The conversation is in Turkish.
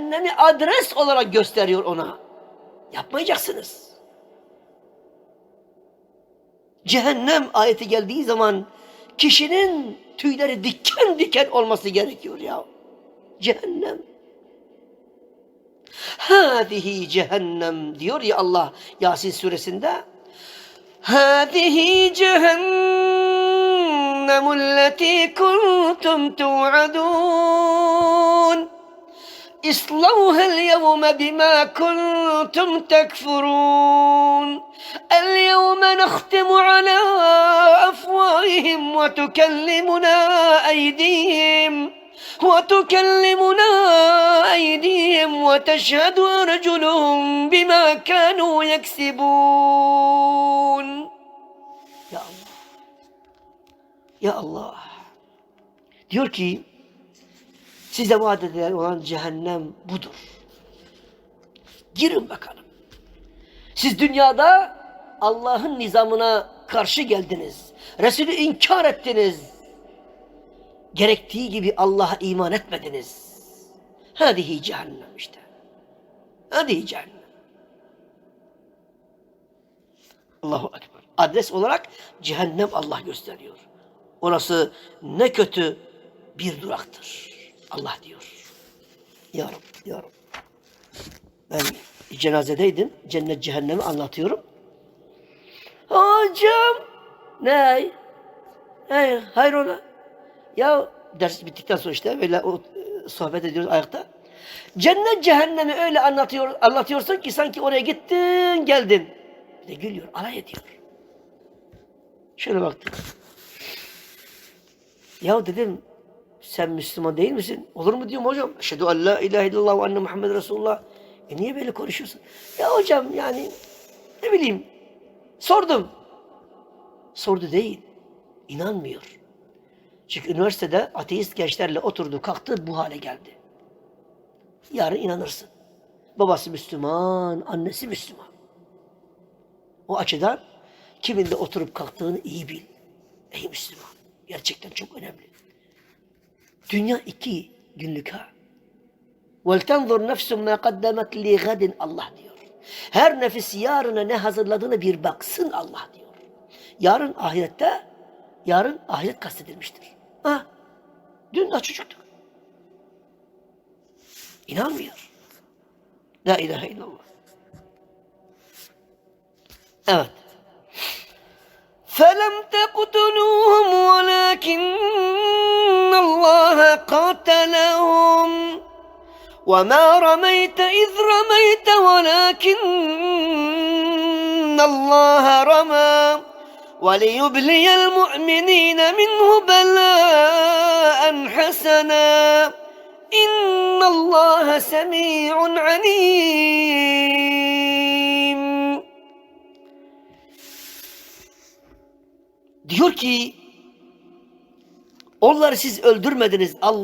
cehennemi adres olarak gösteriyor ona. Yapmayacaksınız. Cehennem ayeti geldiği zaman kişinin tüyleri diken diken olması gerekiyor ya. Cehennem. Hâzihi cehennem diyor ya Allah Yasin suresinde. Hâzihi cehennemul leti kuntum tu'adun. اصلوها اليوم بما كنتم تكفرون اليوم نختم على افواههم وتكلمنا ايديهم وتكلمنا ايديهم وتشهد ارجلهم بما كانوا يكسبون يا الله يا الله diyor ki Size vaat edilen olan cehennem budur. Girin bakalım. Siz dünyada Allah'ın nizamına karşı geldiniz. Resulü inkar ettiniz. Gerektiği gibi Allah'a iman etmediniz. Hadihi cehennem işte. Hadihi cehennem. Allahu Ekber. Adres olarak cehennem Allah gösteriyor. Orası ne kötü bir duraktır. Allah diyor. Ya Rab, ya Rab. Ben cenazedeydim. Cennet cehennemi anlatıyorum. Hocam. Ne? Hey, hayrola? Ya ders bittikten sonra işte böyle o, e, sohbet ediyoruz ayakta. Cennet cehennemi öyle anlatıyor, anlatıyorsun ki sanki oraya gittin geldin. Bir de gülüyor, alay ediyor. Şöyle baktım. Ya dedim sen Müslüman değil misin? Olur mu diyorum hocam. Eşhedü en la ilahe illallah ve enne Muhammed Resulullah. E niye böyle konuşuyorsun? Ya hocam yani ne bileyim sordum. Sordu değil. İnanmıyor. Çünkü üniversitede ateist gençlerle oturdu kalktı bu hale geldi. Yarın inanırsın. Babası Müslüman, annesi Müslüman. O açıdan kimin de oturup kalktığını iyi bil. Ey Müslüman. Gerçekten çok önemli. Dünya iki günlük ha. وَلْتَنْظُرْ نَفْسٌ مَا قَدَّمَتْ لِغَدٍ Allah diyor. Her nefis yarına ne hazırladığını bir baksın Allah diyor. Yarın ahirette, yarın ahiret kastedilmiştir. Ha? Dün daha çocuktuk. İnanmıyor. La ilahe illallah. Evet. فَلَمْ تَقْتُلُوهُمْ وَلَكِنَّ اللَّهَ قَتَلَهُمْ وَمَا رَمَيْتَ إِذْ رَمَيْتَ وَلَكِنَّ اللَّهَ رَمَى. وَلِيُبْلِيَ الْمُؤْمِنِينَ مِنْهُ بَلَاءً حَسَنًا. إِنَّ اللَّهَ سَمِيعٌ عَلِيمٌ. Diyor ki onları siz öldürmediniz. Allah